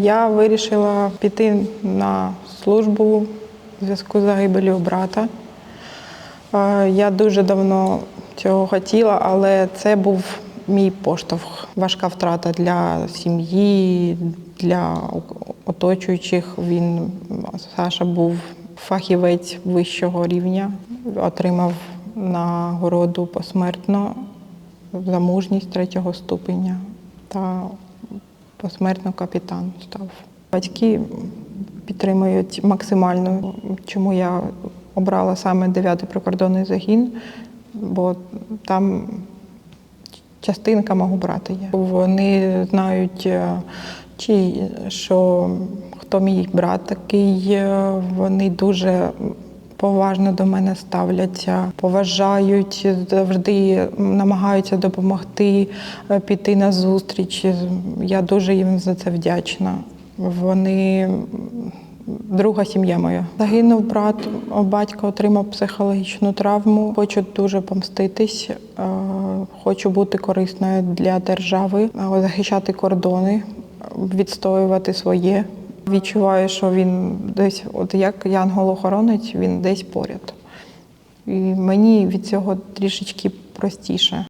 Я вирішила піти на службу в зв'язку з загибелью брата. Е, Я дуже давно цього хотіла, але це був мій поштовх. Важка втрата для сім'ї, для оточуючих. Він Саша був фахівець вищого рівня, отримав нагороду посмертно за мужність третього ступеня та посмертно капітан став. Батьки підтримують максимально, чому я обрала саме 9-й прикордонний загін, бо там частинка мого брата є. Вони знають, е, чи що хто мій брат такий. е, Вони дуже поважно до мене ставляться, поважають, завжди намагаються допомогти, е, піти на зустріч. Я дуже їм за це вдячна. Вони друга сім'я моя. Загинув брат, батько отримав психологічну травму. Хочу дуже помститись, е, хочу бути корисною для держави, е, захищати кордони, відстоювати своє. Відчуваю, що він десь, от як янгол-охоронець, він десь поряд. І мені від цього трішечки простіше.